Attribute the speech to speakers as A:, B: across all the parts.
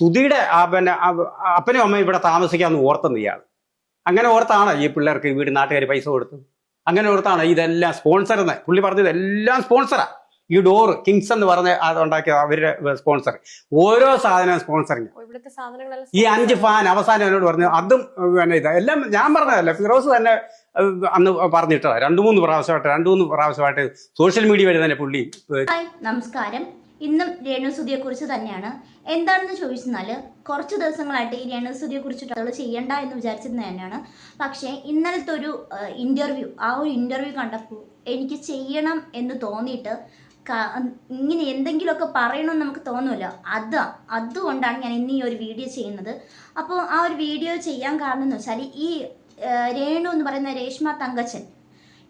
A: സുധിയുടെ ആ പിന്നെ അപ്പനും അമ്മയും ഇവിടെ താമസിക്കാമെന്ന് ഓർത്തെന്ന് ഇയാൾ അങ്ങനെ ഓർത്താണ് ഈ പിള്ളേർക്ക് ഈ വീട് നാട്ടുകാർ പൈസ കൊടുത്തു. അങ്ങനെ ഓർത്താണ് ഇതെല്ലാം സ്പോൺസർ എന്ന് പുള്ളി പറഞ്ഞത് എല്ലാം സ്പോൺസറാ ഈ ഡോറ് കിങ്സ് എന്ന് പറഞ്ഞ അത് ഉണ്ടാക്കിയ അവരുടെ സ്പോൺസർ ഓരോ സാധനവും സ്പോൺസറിങ് ഈ അഞ്ച് ഫാൻ അവസാനം എന്നോട് പറഞ്ഞു അതും പിന്നെ ഇത് എല്ലാം ഞാൻ പറഞ്ഞതല്ല ഫിറോസ് തന്നെ അന്ന് പറഞ്ഞിട്ടതാണ് രണ്ടു മൂന്ന് പ്രാവശ്യമായിട്ട് രണ്ടു മൂന്ന് പ്രാവശ്യമായിട്ട് സോഷ്യൽ മീഡിയ വഴി തന്നെ പുള്ളി
B: നമസ്കാരം. ഇന്നും രേണുസുതിയെ കുറിച്ച് തന്നെയാണ്. എന്താണെന്ന് ചോദിച്ചെന്നാൽ കുറച്ച് ദിവസങ്ങളായിട്ട് ഈ രേണുസുതിയെ കുറിച്ചിട്ട് അവൾ ചെയ്യണ്ട എന്ന് വിചാരിച്ചിരുന്നത് തന്നെയാണ്. പക്ഷേ ഇന്നലത്തെ ഒരു ഇന്റർവ്യൂ ആ ഒരു ഇന്റർവ്യൂ കണ്ടപ്പോൾ എനിക്ക് ചെയ്യണം എന്ന് തോന്നിയിട്ട് ഇങ്ങനെ എന്തെങ്കിലുമൊക്കെ പറയണമെന്ന് നമുക്ക് തോന്നുമല്ലോ അത് അതുകൊണ്ടാണ് ഞാൻ ഇന്ന് ഈ ഒരു വീഡിയോ ചെയ്യുന്നത്. അപ്പോൾ ആ ഒരു വീഡിയോ ചെയ്യാൻ കാരണം എന്ന് വെച്ചാൽ ഈ രേണു എന്ന് പറയുന്ന രേഷ്മ തങ്കച്ചൻ.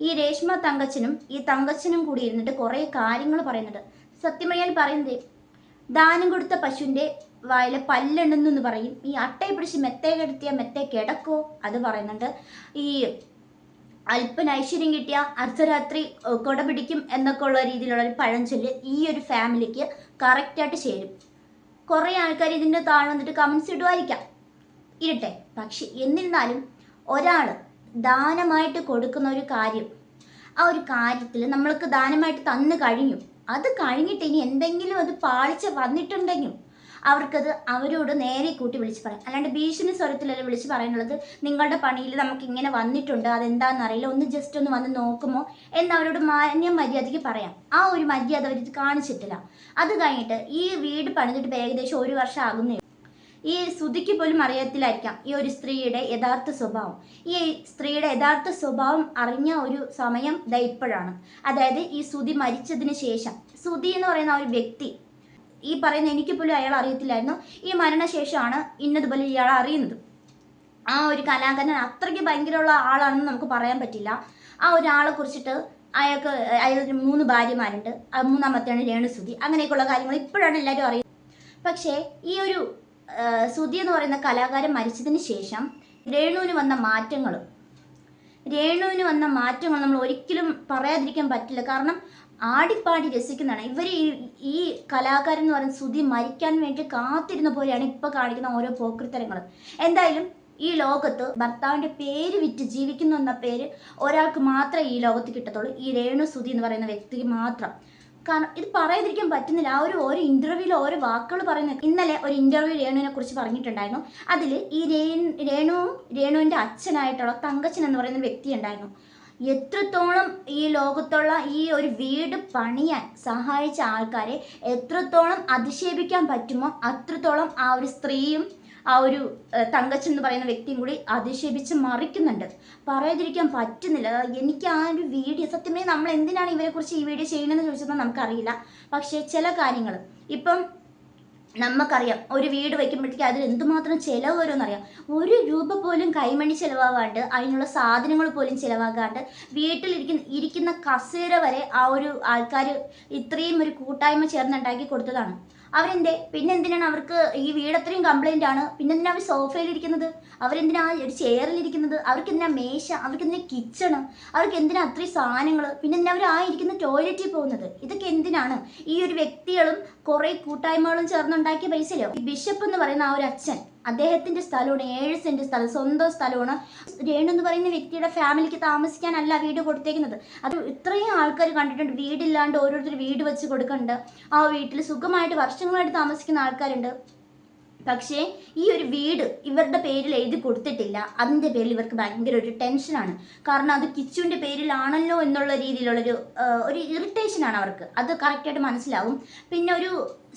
B: ഈ രേഷ്മ തങ്കച്ചനും ഈ തങ്കച്ചനും കൂടി ഇരുന്നിട്ട് കുറേ കാര്യങ്ങൾ പറയുന്നുണ്ട്. സത്യം പറയുന്നതേ ദാനം കൊടുത്ത പശുവിന്റെ വായിലെ പല്ലെണ്ണെന്ന് പറയും. ഈ അട്ടയെ പിടിച്ച് മെത്തേ കെടുത്തിയ മെത്തേ കിടക്കോ അത് പറയുന്നുണ്ട്. ഈ അല്പൻ ഐശ്വര്യം കിട്ടിയ അർദ്ധരാത്രി കൊട പിടിക്കും എന്നൊക്കെ ഉള്ള രീതിയിലുള്ള ഒരു പഴഞ്ചൊല്ല് ഈ ഒരു ഫാമിലിക്ക് കറക്റ്റായിട്ട് ചേരും. കുറേ ആൾക്കാർ ഇതിന്റെ താഴെ വന്നിട്ട് കമൻസ് ഇടുമായിരിക്കാം ഇരട്ടെ. പക്ഷെ എന്നിരുന്നാലും ഒരാൾ ദാനമായിട്ട് കൊടുക്കുന്ന ഒരു കാര്യം ആ ഒരു കാര്യത്തിൽ നമ്മൾക്ക് ദാനമായിട്ട് തന്നു കഴിഞ്ഞു. അത് കഴിഞ്ഞിട്ട് ഇനി എന്തെങ്കിലും അത് പാളിച്ച വന്നിട്ടുണ്ടെങ്കിൽ അവർക്കത് അവരോട് നേരെ കൂട്ടി വിളിച്ച് പറയാം. അല്ലാണ്ട് ഭീഷണി സ്വരത്തിലല്ല വിളിച്ച് പറയാനുള്ളത്? നിങ്ങളുടെ പണിയിൽ നമുക്ക് ഇങ്ങനെ വന്നിട്ടുണ്ട് അതെന്താണെന്ന് അറിയില്ല. ഒന്ന് ജസ്റ്റ് ഒന്ന് വന്ന് നോക്കുമോ എന്ന് അവരോട് മാന്യ മര്യാദയ്ക്ക് പറയാം. ആ ഒരു മര്യാദ അവർ കാണിച്ചിട്ടില്ല. അത് കഴിഞ്ഞിട്ട് ഈ വീട് പണിതിട്ട് ഏകദേശം ഒരു വർഷം ആകുന്നേ ഈ ശ്രുതിക്ക് പോലും അറിയത്തില്ലായിരിക്കാം ഈ ഒരു സ്ത്രീയുടെ യഥാർത്ഥ സ്വഭാവം. ഈ സ്ത്രീയുടെ യഥാർത്ഥ സ്വഭാവം അറിഞ്ഞ ഒരു സമയം ദാ ഇപ്പോഴാണ്. അതായത് ഈ ശ്രുതി മരിച്ചതിന് ശേഷം. ശ്രുതി എന്ന് പറയുന്ന ഒരു വ്യക്തി ഈ പറയുന്ന എനിക്ക് പോലും അയാൾ അറിയത്തില്ലായിരുന്നു. ഈ മരണശേഷമാണ് ഇന്നതുപോലെ ഇയാൾ അറിയുന്നത്. ആ ഒരു കലാകാരൻ അത്രയ്ക്ക് ഭയങ്കരമുള്ള ആളാണെന്ന് നമുക്ക് പറയാൻ പറ്റില്ല. ആ ഒരാളെ കുറിച്ചിട്ട് അയാൾക്ക് അയാൾക്ക് മൂന്ന് ഭാര്യമാരുണ്ട്. മൂന്നാമത്തെയാണ് രേണുസുതി അങ്ങനെയൊക്കെയുള്ള കാര്യങ്ങൾ ഇപ്പോഴാണ് എല്ലാവരും അറിയുന്നത്. പക്ഷേ ഈ ഒരു സുധി എന്ന് പറയുന്ന കലാകാരൻ മരിച്ചതിന് ശേഷം രേണുവിന് വന്ന മാറ്റങ്ങൾ രേണുവിന് വന്ന മാറ്റങ്ങൾ നമ്മൾ ഒരിക്കലും പറയാതിരിക്കാൻ പറ്റില്ല. കാരണം ആടിപ്പാടി രസിക്കുന്നതാണ്. ഇവർ ഈ ഈ കലാകാരൻ എന്ന് പറയുന്ന സുധി മരിക്കാൻ വേണ്ടി കാത്തിരുന്ന പോലെയാണ് ഇപ്പോൾ കാണിക്കുന്ന ഓരോ പോക്കൃത്തരങ്ങൾ എന്തായാലും ഈ ലോകത്ത് ഭർത്താവിന്റെ പേര് വിറ്റ് ജീവിക്കുന്നു എന്ന പേര് ഒരാൾക്ക് മാത്രമേ ഈ ലോകത്ത് കിട്ടത്തുള്ളൂ. ഈ രേണു സുധി എന്ന് പറയുന്ന വ്യക്തിക്ക് മാത്രം. കാരണം ഇത് പറയാതിരിക്കാൻ പറ്റുന്നില്ല. ആ ഒരു ഓരോ ഇന്റർവ്യൂവിൽ ഓരോ വാക്കുകൾ പറയുന്നത് ഇന്നലെ ഒരു ഇന്റർവ്യൂ രേണുവിനെ കുറിച്ച് പറഞ്ഞിട്ടുണ്ടായിരുന്നു. അതിൽ ഈ രേണു രേണുവും രേണുവിന്റെ അച്ഛനായിട്ടുള്ള തങ്കച്ചൻ എന്ന് പറയുന്ന വ്യക്തി ഉണ്ടായിരുന്നു. എത്രത്തോളം ഈ ലോകത്തുള്ള ഈ ഒരു വീട് പണിയാൻ സഹായിച്ച ആൾക്കാരെ എത്രത്തോളം അധിക്ഷേപിക്കാൻ പറ്റുമോ അത്രത്തോളം ആ ഒരു സ്ത്രീയും ആ ഒരു തങ്കച്ചൻ എന്ന് പറയുന്ന വ്യക്തിയും കൂടി അധിക്ഷേപിച്ച് മറിക്കുന്നുണ്ട്. പറയാതിരിക്കാൻ പറ്റുന്നില്ല. എനിക്ക് ആ ഒരു വീഡിയോ സത്യമേ നമ്മൾ എന്തിനാണ് ഇവരെക്കുറിച്ച് ഈ വീഡിയോ ചെയ്യണമെന്ന് ചോദിച്ചപ്പോൾ നമുക്കറിയില്ല. പക്ഷേ ചില കാര്യങ്ങൾ. ഇപ്പം നമുക്കറിയാം ഒരു വീട് വയ്ക്കുമ്പോഴത്തേക്ക് അതിൽ എന്തുമാത്രം ചിലവ് വരുമെന്നറിയാം. ഒരു രൂപ പോലും കൈമണി ചിലവാകാണ്ട് അതിനുള്ള സാധനങ്ങൾ പോലും ചിലവാകാണ്ട് വീട്ടിലിരിക്കുന്ന ഇരിക്കുന്ന കസേര വരെ ആ ഒരു ആൾക്കാർ ഇത്രയും ഒരു കൂട്ടായ്മ ചേർന്നുണ്ടാക്കി കൊടുത്തതാണ്. അവരെന്തേ? പിന്നെ എന്തിനാണ് അവർക്ക് ഈ വീട് അത്രയും കംപ്ലൈന്റ് ആണ്? പിന്നെ എന്തിനാണ് അവർ സോഫയിലിരിക്കുന്നത് അവരെന്തിനാ ഒരു ചെയറിലിരിക്കുന്നത് അവർക്ക് എന്തിനാ മേശ? അവർക്ക് എന്തിനാ കിച്ചണ് അവർക്ക് എന്തിനാ അത്രയും സാധനങ്ങൾ പിന്നെ എന്തിനാ അവർ ആ ഇരിക്കുന്ന ടോയ്ലറ്റിൽ പോകുന്നത്? ഇതൊക്കെ എന്തിനാണ്? ഈ ഒരു വ്യക്തികളും കുറേ കൂട്ടായ്മകളും ചേർന്നുണ്ടാക്കിയ പൈസയിലോ? ഈ ബിഷപ്പ് എന്ന് പറയുന്ന ആ ഒരു അച്ഛൻ അദ്ദേഹത്തിന്റെ സ്ഥലമാണ് ഏഴ് സെന്റ് സ്ഥലം സ്വന്തം സ്ഥലമാണ്. രേണു എന്ന് പറയുന്ന വ്യക്തിയുടെ ഫാമിലിക്ക് താമസിക്കാനല്ല വീട് കൊടുത്തേക്കുന്നത്. അത് ഇത്രയും ആൾക്കാർ കണ്ടിട്ടുണ്ട് വീടില്ലാണ്ട് ഓരോരുത്തർ വീട് വെച്ച് കൊടുക്കുന്നുണ്ട്. ആ വീട്ടിൽ സുഖമായിട്ട് വർഷങ്ങളായിട്ട് താമസിക്കുന്ന ആൾക്കാരുണ്ട്. പക്ഷേ ഈ ഒരു വീട് ഇവരുടെ പേരിൽ എഴുതി കൊടുത്തിട്ടില്ല. അതിന്റെ പേരിൽ ഇവർക്ക് ഭയങ്കര ഒരു ടെൻഷനാണ് കാരണം അത് കിച്ചുവിന്റെ പേരിലാണല്ലോ എന്നുള്ള രീതിയിലുള്ളൊരു ഒരു ഇറിറ്റേഷനാണ് അവർക്ക്. അത് കറക്റ്റായിട്ട് മനസ്സിലാവും. പിന്നെ ഒരു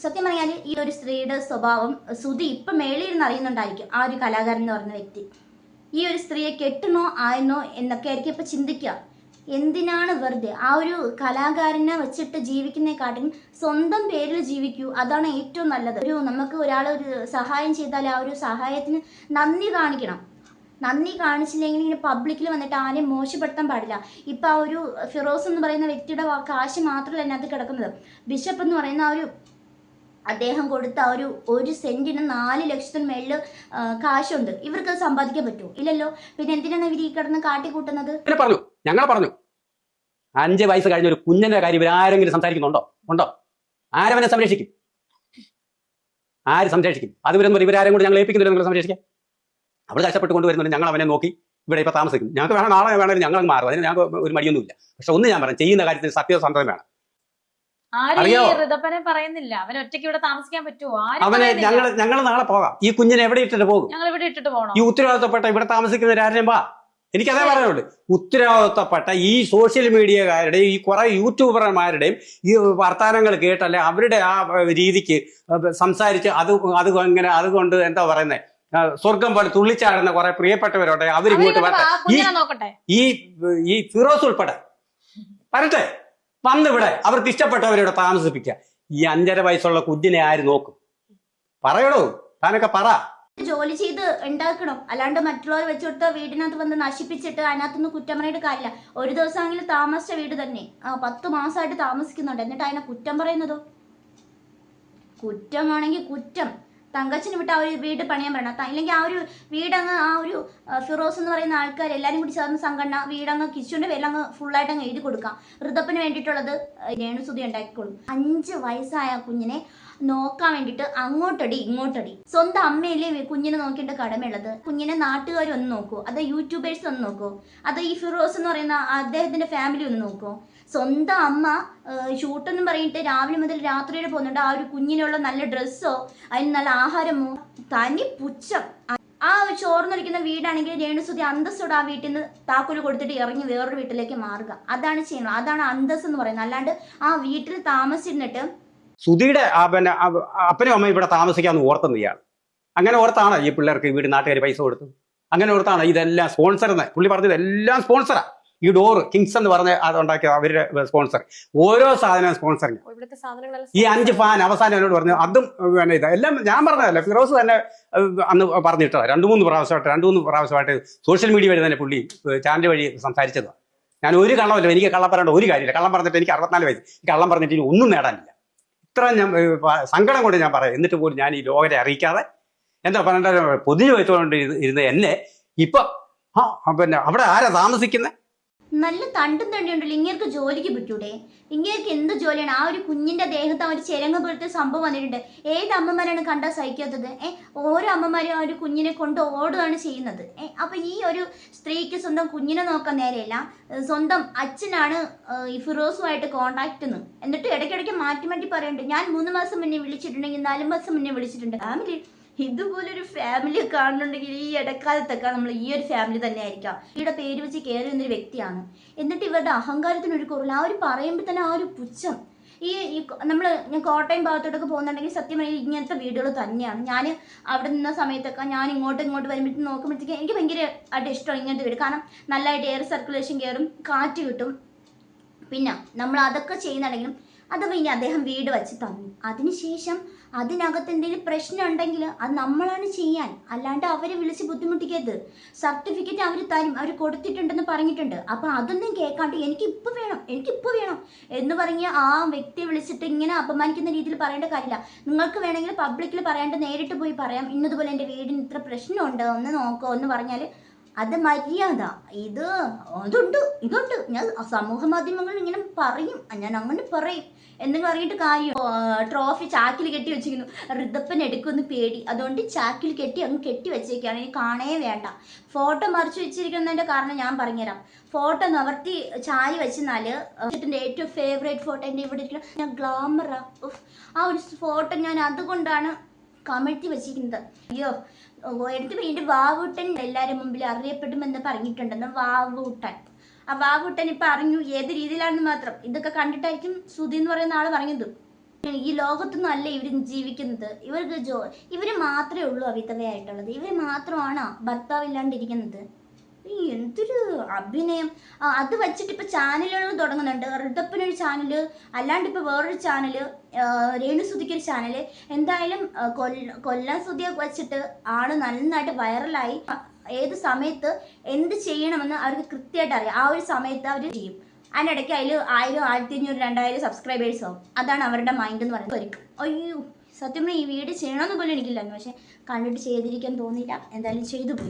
B: സത്യം പറഞ്ഞാൽ ഈ ഒരു സ്ത്രീയുടെ സ്വഭാവം സുധി ഇപ്പം നിന്ന് അറിയുന്നുണ്ടായിരിക്കും. ആ ഒരു കലാകാരൻ എന്ന് പറയുന്ന വ്യക്തി. ഈ ഒരു സ്ത്രീയെ കെട്ടണോ ആയെന്നോ എന്നൊക്കെ ആയിരിക്കും ഇപ്പം ചിന്തിക്കുക. എന്തിനാണ് വെറുതെ? ആ ഒരു കലാകാരനെ വെച്ചിട്ട് ജീവിക്കുന്നതിനെക്കാട്ടും സ്വന്തം പേരിൽ ജീവിക്കൂ. അതാണ് ഏറ്റവും നല്ലത്. ഒരു നമുക്ക് ഒരാൾ ഒരു സഹായം ചെയ്താൽ ആ ഒരു സഹായത്തിന് നന്ദി കാണിക്കണം. നന്ദി കാണിച്ചില്ലെങ്കിൽ ഇങ്ങനെ പബ്ലിക്കിൽ വന്നിട്ട് ആരെയും മോശപ്പെടുത്താൻ പാടില്ല. ഇപ്പം ആ ഒരു ഫിറോസ് എന്ന് പറയുന്ന വ്യക്തിയുടെ കാശ് മാത്രമല്ല അതിനകത്ത് കിടക്കുന്നത്. ബിഷപ്പ് എന്ന് പറയുന്ന ആ ഒരു അദ്ദേഹം കൊടുത്ത ഒരു ഒരു സെന്റിന് നാല് ലക്ഷത്തിന് മേളിൽ കാശുണ്ട്. ഇവർക്ക് സമ്പാദിക്കാൻ പറ്റുമോ? ഇല്ലല്ലോ. പിന്നെ എന്തിനാണ് ഇവർ ഈ കിടന്ന് കാട്ടിക്കൂട്ടുന്നത്?
A: പറഞ്ഞു. ഞങ്ങൾ പറഞ്ഞു. അഞ്ച് വയസ്സ് കഴിഞ്ഞ ഒരു കുഞ്ഞിന്റെ കാര്യം ഇവർ ആരെങ്കിലും സംസാരിക്കുന്നുണ്ടോ? ഉണ്ടോ? ആരവനെ സംരക്ഷിക്കും? ആര് സംരക്ഷിക്കും? അത് വരുമ്പോൾ ഇവരാരും കൂടി ഞങ്ങൾ ഏൽപ്പിക്കുന്നില്ല നിങ്ങൾ സംരക്ഷിക്കാൻ? അവിടെ കഷ്ടപ്പെട്ട് കൊണ്ടുവരുന്നുണ്ട്. ഞങ്ങൾ അവനെ നോക്കി ഇവിടെ ഇപ്പോൾ താമസിക്കും ഞങ്ങൾക്ക് വേണം നാളെ വേണമെങ്കിൽ ഞങ്ങൾ മാറും. അതിന് ഞങ്ങൾക്ക് ഒരു മടിയൊന്നുമില്ല. പക്ഷെ ഒന്ന് ഞാൻ പറയാം. ചെയ്യുന്ന കാര്യത്തിൽ സത്യസന്ധത വേണം.
C: ഋതപ്പനെ പറയുന്നില്ല. അവൻ ഒറ്റയ്ക്ക് ഇവിടെ താമസിക്കാൻ പറ്റുമോ
A: അവനെ. ഞങ്ങൾ ഞങ്ങൾ നാളെ പോകാം. ഈ കുഞ്ഞിനെ എവിടെ ഇട്ടിട്ട് പോകും?
C: ഞങ്ങൾ ഇവിടെ ഇട്ടിട്ട് പോകണം?
A: ഈ ഉത്തരവാദിത്തപ്പെട്ട ഇവിടെ താമസിക്കുന്ന താമസിക്കുന്നവരാരും വാ. എനിക്കതേ പറയാനുണ്ട് ഉത്തരവാദിത്തപ്പെട്ട ഈ സോഷ്യൽ മീഡിയക്കാരുടെയും ഈ കുറെ യൂട്യൂബർമാരുടെയും ഈ വർത്തമാനങ്ങൾ കേട്ടല്ലേ അവരുടെ ആ രീതിക്ക് സംസാരിച്ച് അത് അത് ഇങ്ങനെ അതുകൊണ്ട് എന്താ പറയുന്നത് സ്വർഗം പോലെ തുള്ളിച്ചാടുന്ന കുറെ പ്രിയപ്പെട്ടവരോട്ടെ അവരിങ്ങോട്ട് വരട്ടെ. ഈ ഈ ഫിറോസ് ഉൾപ്പെടെ. വരട്ടെ. വന്നിവിടെ. അവർക്ക് ഇഷ്ടപ്പെട്ടവരിവിടെ താമസിപ്പിക്കുക. ഈ അഞ്ചര വയസ്സുള്ള കുഞ്ഞിനെ ആര് നോക്കും? പറയടോ. താനൊക്കെ പറ.
B: ജോലി ചെയ്ത് ഉണ്ടാക്കണം. അല്ലാണ്ട് മറ്റുള്ളവർ വെച്ചുകൊടുത്ത വീടിനകത്ത് വന്ന് നശിപ്പിച്ചിട്ട് അതിനകത്തുനിന്ന് കുറ്റം പറയേണ്ട കാര്യമില്ല. ഒരു ദിവസമെങ്കിലും താമസിച്ച വീട് തന്നെ. ആ പത്ത് മാസമായിട്ട് താമസിക്കുന്നുണ്ട്. എന്നിട്ട് അതിനെ കുറ്റം പറയുന്നതോ? കുറ്റമാണെങ്കിൽ കുറ്റം. തങ്കച്ചന് വിട്ട് ആ ഒരു വീട് പണിയാൻ പറയണം. അല്ലെങ്കിൽ ആ ഒരു വീടങ്ങ് ആ ഒരു ഫിറോസ് എന്ന് പറയുന്ന ആൾക്കാർ എല്ലാവരും കൂടി ചേർന്ന് സംഘടന വീടങ്ങ് പേരിൽ അങ്ങ് ഫുള്ളായിട്ട് അങ്ങ് എഴുതി കൊടുക്കാം. ഋതപ്പിന് വേണ്ടിയിട്ടുള്ളത് രേണുസുതി ഉണ്ടാക്കിക്കൊള്ളും. അഞ്ച് വയസ്സായ കുഞ്ഞിനെ നോക്കാൻ വേണ്ടിയിട്ട് അങ്ങോട്ടടി ഇങ്ങോട്ടടി. സ്വന്തം അമ്മയല്ലേ കുഞ്ഞിനെ നോക്കേണ്ട കടമയുള്ളത്? കുഞ്ഞിനെ നാട്ടുകാർ ഒന്ന് നോക്കൂ? അത് യൂട്യൂബേഴ്സ് ഒന്ന് നോക്കൂ? അത് ഈ ഫിറോസ് എന്ന് പറയുന്ന അദ്ദേഹത്തിന്റെ ഫാമിലി ഒന്ന് നോക്കൂ? സ്വന്തം അമ്മ ഷൂട്ടെന്നും പറഞ്ഞിട്ട് രാവിലെ മുതൽ രാത്രി വരെ പോകുന്നുണ്ട്. ആ ഒരു കുഞ്ഞിനുള്ള നല്ല ഡ്രസ്സോ അതിന് നല്ല ആഹാരമോ തനി പുച്ഛം. ആ ചോർന്നിരിക്കുന്ന വീടാണെങ്കിൽ രേണുസുതി അന്തസ്സോടെ ആ വീട്ടിൽ നിന്ന് താക്കോൽ കൊടുത്തിട്ട് ഇറങ്ങി വേറൊരു വീട്ടിലേക്ക് മാറുക. അതാണ് ചെയ്യുന്നത്. അതാണ് അന്തസ് എന്ന് പറയുന്നത്. അല്ലാണ്ട് ആ വീട്ടിൽ താമസിച്ചിരുന്നിട്ട്
A: സുധിയുടെ അപ്പനും അമ്മയും ഇവിടെ താമസിക്കാന്ന് ഓർത്തുന്ന ഇയാൾ. അങ്ങനെ ഓർത്താണ് ഈ പിള്ളേർക്ക് വീട് നാട്ടുകാർ പൈസ കൊടുത്തു? അങ്ങനെ ഓർത്താണ്? ഇതെല്ലാം സ്പോൺസർ എന്ന്. പുള്ളി പറഞ്ഞത് എല്ലാം സ്പോൺസറാ. ഈ ഡോർ കിങ്സ് എന്ന് പറഞ്ഞ അതുണ്ടാക്കിയ അവരുടെ സ്പോൺസർ ഓരോ സാധനവും സ്പോൺസറിങ് ഈ അഞ്ച് ഫാൻ അവസാനം എന്നോട് പറഞ്ഞു അതും പിന്നെ ഇത് എല്ലാം ഞാൻ പറഞ്ഞതല്ല ഫിറോസ് തന്നെ അന്ന് പറഞ്ഞിട്ടതാണ് രണ്ട് മൂന്ന് പ്രാവശ്യമായിട്ട് രണ്ട് മൂന്ന് പ്രാവശ്യമായിട്ട് സോഷ്യൽ മീഡിയ വഴി തന്നെ പുള്ളി ചാനൽ വഴി സംസാരിച്ചതാണ് ഞാൻ ഒരു കള്ളമല്ല എനിക്ക് കള്ളം പറയേണ്ട ഒരു കാര്യമില്ല. കള്ളം പറഞ്ഞിട്ട് എനിക്ക് അറുപത്തിനാല് വയസ്സ്. കള്ളം പറഞ്ഞിട്ട് ഇനി ഒന്നും നേടാനില്ല. ഇത്ര ഞാൻ സങ്കടം കൊണ്ട് ഞാൻ പറയാം. എന്നിട്ട് പോലും ഞാൻ ഈ ലോകരെ അറിയിക്കാതെ എന്താ പറഞ്ഞ പൊതിഞ്ഞു വെച്ചുകൊണ്ട് ഇരു- ഇരുന്ന എന്നെ ഇപ്പൊ ആ പിന്നെ അവിടെ ആരാ താമസിക്കുന്നത്
B: നല്ല തണ്ടും തണ്ടിയുണ്ടല്ലോ ഇങ്ങേർക്ക് ജോലിക്ക് പറ്റൂടെ? ഇങ്ങേർക്ക് എന്ത് ജോലിയാണ്? ആ ഒരു കുഞ്ഞിന്റെ ദേഹത്ത് ആ ഒരു ചെരങ്ങ പോലത്തെ സംഭവം വന്നിട്ടുണ്ട്. ഏത് അമ്മമാരാണ് കണ്ടാൽ സഹിക്കാത്തത്? ഏ ഓരോ അമ്മമാരും ആ ഒരു കുഞ്ഞിനെ കൊണ്ട് ഓടുകയാണ് ചെയ്യുന്നത്. ഏ അപ്പൊ ഈ ഒരു സ്ത്രീക്ക് സ്വന്തം കുഞ്ഞിനെ നോക്കാൻ നേരെയല്ല സ്വന്തം അച്ഛനാണ് ഈ ഫിറോസുമായിട്ട് കോണ്ടാക്ട് എന്ന് എന്നിട്ട് ഇടയ്ക്കിടയ്ക്ക് മാറ്റി മാറ്റി പറയുന്നുണ്ട് ഞാൻ മൂന്ന് മാസം മുന്നേ വിളിച്ചിട്ടുണ്ടെങ്കിൽ നാല് മാസം മുന്നേ വിളിച്ചിട്ടുണ്ട്. ഫാമിലി ഇതുപോലൊരു ഫാമിലി കാണുന്നുണ്ടെങ്കിൽ ഈ ഇടക്കാലത്തൊക്കെ നമ്മൾ ഈ ഒരു ഫാമിലി തന്നെ ആയിരിക്കാം ഇവിടെ പേര് വെച്ച് കയറി വന്നൊരു വ്യക്തിയാണ്. എന്നിട്ട് ഇവരുടെ അഹങ്കാരത്തിന് ഒരു കുറവില്ല ആ ഒരു പറയുമ്പോൾ തന്നെ ആ ഒരു പുച്ഛം. ഈ നമ്മൾ ഞാൻ കോട്ടയം ഭാഗത്തോട്ടൊക്കെ പോകുന്നുണ്ടെങ്കിൽ സത്യമായി ഇങ്ങനത്തെ വീടുകൾ തന്നെയാണ്. ഞാൻ അവിടെ നിന്ന സമയത്തൊക്കെ ഞാൻ ഇങ്ങോട്ട് ഇങ്ങോട്ട് വരുമ്പോഴത്തേക്ക് നോക്കുമ്പോഴത്തേക്ക് എനിക്ക് ഭയങ്കര ആയിട്ട് ഇഷ്ടമാണ് ഇങ്ങനത്തെ വീട്. കാരണം നല്ലതായിട്ട് എയർ സർക്കുലേഷൻ കയറും കാറ്റ് കിട്ടും. പിന്നെ നമ്മൾ അതൊക്കെ ചെയ്യുന്നുണ്ടെങ്കിലും അത് പിന്നെ അദ്ദേഹം വീട് വെച്ച് തന്നു. അതിനുശേഷം അതിനകത്ത് എന്തെങ്കിലും പ്രശ്നം ഉണ്ടെങ്കിൽ അത് നമ്മളാണ് ചെയ്യാൻ. അല്ലാണ്ട് അവരെ വിളിച്ച് ബുദ്ധിമുട്ടിക്കരുത്. സർട്ടിഫിക്കറ്റ് അവർ തരും. അവർ കൊടുത്തിട്ടുണ്ടെന്ന് പറഞ്ഞിട്ടുണ്ട്. അപ്പം അതൊന്നും കേൾക്കാണ്ട് എനിക്ക് ഇപ്പോൾ വേണം. എനിക്ക് ഇപ്പോൾ വേണം. എന്ന് പറഞ്ഞ് ആ വ്യക്തിയെ വിളിച്ചിട്ട് ഇങ്ങനെ അപമാനിക്കുന്ന രീതിയിൽ പറയേണ്ട കാര്യമില്ല. നിങ്ങൾക്ക് വേണമെങ്കിൽ പബ്ലിക്കിൽ പറയാണ്ട് നേരിട്ട് പോയി പറയാം. ഇന്നതുപോലെ എന്റെ വീടിന് ഇത്ര പ്രശ്നമുണ്ട്. ഒന്ന് നോക്കോ. എന്ന് പറഞ്ഞാൽ അത് മര്യാദ. ഇത് അതുണ്ട്. ഇതുണ്ട്. ഞാൻ സമൂഹ മാധ്യമങ്ങളിൽ ഇങ്ങനെ പറയും. ഞാൻ അങ്ങനെ പറയും. എന്ന് അറിഞ്ഞിട്ട് കാര്യം. ട്രോഫി ചാക്കിൽ കെട്ടി വെച്ചിരിക്കുന്നു. ഋതപ്പൻ എടുക്കുമെന്ന് പേടി. അതുകൊണ്ട് ചാക്കിൽ കെട്ടി അങ്ങ് കെട്ടി വെച്ചേക്കാണ്. ഇനി കാണേ വേണ്ട. ഫോട്ടോ മറിച്ച് വെച്ചിരിക്കുന്നതിന്റെ കാരണം ഞാൻ പറഞ്ഞുതരാം. ഫോട്ടോ നിവർത്തി ചായ വെച്ചെന്നാൽ ചേട്ടന്റെ ഏറ്റവും ഫേവറേറ്റ് ഫോട്ടോ എന്റെ ഇവിടെ ഇരിക്കണം ഞാൻ ഗ്ലാമറാ. ആ. ഒരു ഫോട്ടോ ഞാൻ അതുകൊണ്ടാണ് കമഴ്ത്തി വെച്ചിരിക്കുന്നത്. അയ്യോ എടുത്ത് വീണ്ടും വാവൂട്ടൻ എല്ലാവരും മുമ്പിൽ അറിയപ്പെടുമെന്ന് പറഞ്ഞിട്ടുണ്ടെന്ന് വാവൂട്ടൻ. ആ വാവൂട്ടൻ ഇപ്പൊ അറിഞ്ഞു ഏത് രീതിയിലാണെന്ന് മാത്രം. ഇതൊക്കെ കണ്ടിട്ടായിരിക്കും സുധി എന്ന് പറയുന്ന ആൾ പറഞ്ഞത് ഈ ലോകത്തൊന്നും അല്ല ഇവർ ജീവിക്കുന്നത്. ഇവർക്ക് ജോ ഇവർ മാത്രമേ ഉള്ളൂ അവിധവയായിട്ടുള്ളത് ഇവർ മാത്രമാണോ ഭർത്താവില്ലാണ്ടിരിക്കുന്നത്. എന്തൊരു അഭിനയം. അത് വെച്ചിട്ട് ഇപ്പൊ ചാനലുകൾ തുടങ്ങുന്നുണ്ട്. ഋതപ്പിനൊരു ചാനൽ അല്ലാണ്ട് ഇപ്പൊ വേറൊരു ചാനൽ രേണുസുതിക്കൊരു ചാനൽ. എന്തായാലും കൊല്ല കൊല്ലം സുതിയെ വെച്ചിട്ട് ആൾ നന്നായിട്ട് വൈറലായി ഏത് സമയത്ത് എന്ത് ചെയ്യണമെന്ന് അവർക്ക് കൃത്യമായിട്ട് അറിയാം. ആ ഒരു സമയത്ത് അവർ ചെയ്യും. അതിനിടയ്ക്ക് അതിൽ ആയിരം ആയിരത്തി അഞ്ഞൂറ് രണ്ടായിരം സബ്സ്ക്രൈബേഴ്സ് ആവും അതാണ് അവരുടെ മൈൻഡ് എന്ന് പറയുന്നത്. ഒരിക്കും അയ്യോ സത്യം ഈ വീട് ചെയ്യണമെന്ന് പോലും എനിക്കില്ലായിരുന്നു പക്ഷെ കണ്ടിട്ട് ചെയ്തിരിക്കാൻ തോന്നിയില്ല. എന്തായാലും ചെയ്തു പോയി.